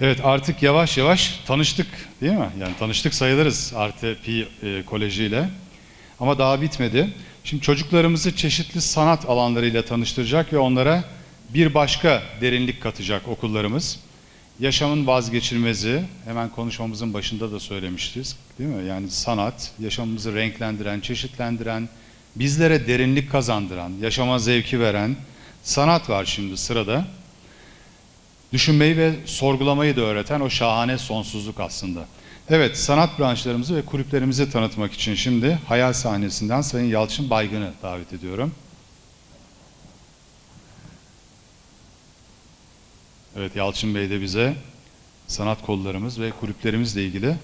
Evet artık yavaş yavaş tanıştık değil mi? Yani tanıştık sayılırız RTP e, Koleji ile. Ama daha bitmedi. Şimdi çocuklarımızı çeşitli sanat alanlarıyla tanıştıracak ve onlara bir başka derinlik katacak okullarımız. Yaşamın vazgeçilmezi, hemen konuşmamızın başında da söylemiştiz değil mi? Yani sanat, yaşamımızı renklendiren, çeşitlendiren, bizlere derinlik kazandıran, yaşama zevki veren sanat var şimdi sırada. Düşünmeyi ve sorgulamayı da öğreten o şahane sonsuzluk aslında. Evet, sanat branşlarımızı ve kulüplerimizi tanıtmak için şimdi Hayal sahnesinden Sayın Yalçın Baygın'ı davet ediyorum. Evet, Yalçın Bey de bize sanat kollarımız ve kulüplerimizle ilgili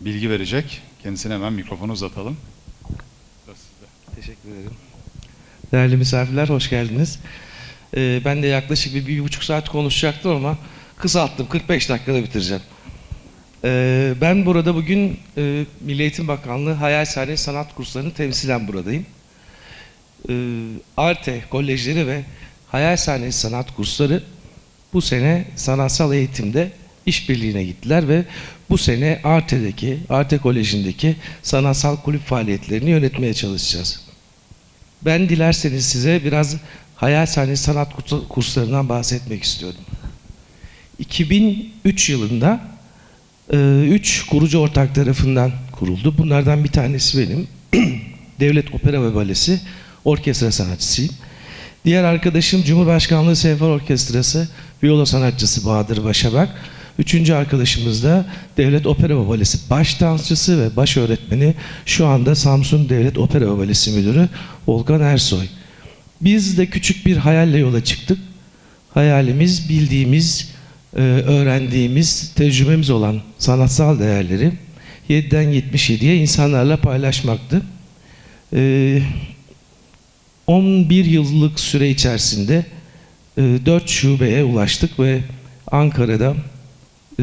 bilgi verecek. Kendisine hemen mikrofonu uzatalım. Teşekkür ederim. Değerli misafirler hoş geldiniz. Ee, ben de yaklaşık bir, bir buçuk saat konuşacaktım ama kısalttım. 45 dakikada bitireceğim. Ee, ben burada bugün e, Milli Eğitim Bakanlığı Hayal Sahne Sanat Kursları'nı temsilen buradayım. Ee, Arte Kolejleri ve Hayal Sahne Sanat Kursları bu sene sanatsal eğitimde işbirliğine gittiler ve bu sene Arte'deki, Arte Koleji'ndeki sanatsal kulüp faaliyetlerini yönetmeye çalışacağız. Ben dilerseniz size biraz hayal sahnesi sanat kurslarından bahsetmek istiyorum. 2003 yılında 3 kurucu ortak tarafından kuruldu. Bunlardan bir tanesi benim. Devlet Opera ve Balesi orkestra sanatçısıyım. Diğer arkadaşım Cumhurbaşkanlığı Senfoni Orkestrası viola sanatçısı Bahadır Başabak. Üçüncü arkadaşımız da Devlet Opera ve Balesi baş dansçısı ve baş öğretmeni şu anda Samsun Devlet Opera ve Balesi Müdürü Volkan Ersoy. Biz de küçük bir hayalle yola çıktık. Hayalimiz bildiğimiz, e, öğrendiğimiz, tecrübemiz olan sanatsal değerleri 7'den 77'ye insanlarla paylaşmaktı. E, 11 yıllık süre içerisinde 4 şubeye ulaştık ve Ankara'da e,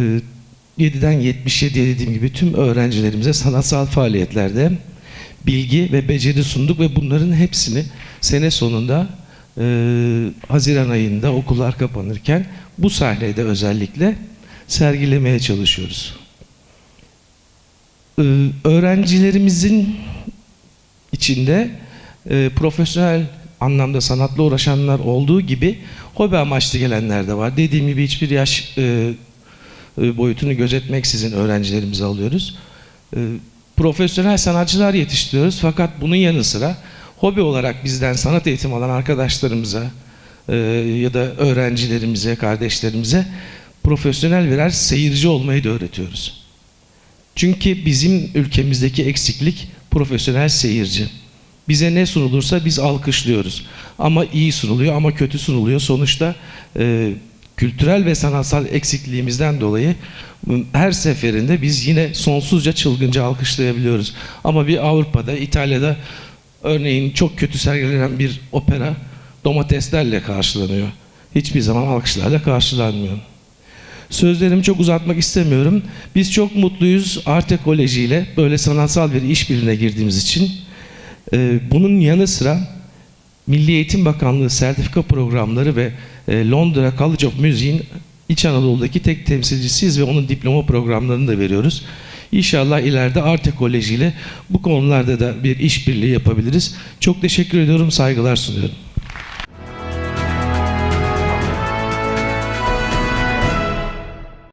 7'den 77'ye dediğim gibi tüm öğrencilerimize sanatsal faaliyetlerde bilgi ve beceri sunduk ve bunların hepsini sene sonunda e, Haziran ayında okullar kapanırken bu sahnede özellikle sergilemeye çalışıyoruz. E, öğrencilerimizin içinde e, profesyonel anlamda sanatla uğraşanlar olduğu gibi hobi amaçlı gelenler de var. Dediğim gibi hiçbir yaş e, e, boyutunu gözetmeksizin öğrencilerimizi alıyoruz. E, profesyonel sanatçılar yetiştiriyoruz fakat bunun yanı sıra hobi olarak bizden sanat eğitimi alan arkadaşlarımıza e, ya da öğrencilerimize, kardeşlerimize profesyonel birer seyirci olmayı da öğretiyoruz. Çünkü bizim ülkemizdeki eksiklik profesyonel seyirci. Bize ne sunulursa biz alkışlıyoruz. Ama iyi sunuluyor ama kötü sunuluyor. Sonuçta e, kültürel ve sanatsal eksikliğimizden dolayı her seferinde biz yine sonsuzca çılgınca alkışlayabiliyoruz. Ama bir Avrupa'da, İtalya'da örneğin çok kötü sergilenen bir opera domateslerle karşılanıyor. Hiçbir zaman alkışlarla karşılanmıyor. Sözlerimi çok uzatmak istemiyorum. Biz çok mutluyuz Arte Koleji ile böyle sanatsal bir işbirliğine girdiğimiz için. Ee, bunun yanı sıra Milli Eğitim Bakanlığı sertifika programları ve e, Londra College of Music'in İç Anadolu'daki tek temsilcisiyiz ve onun diploma programlarını da veriyoruz. İnşallah ileride Arte Koleji ile bu konularda da bir işbirliği yapabiliriz. Çok teşekkür ediyorum, saygılar sunuyorum.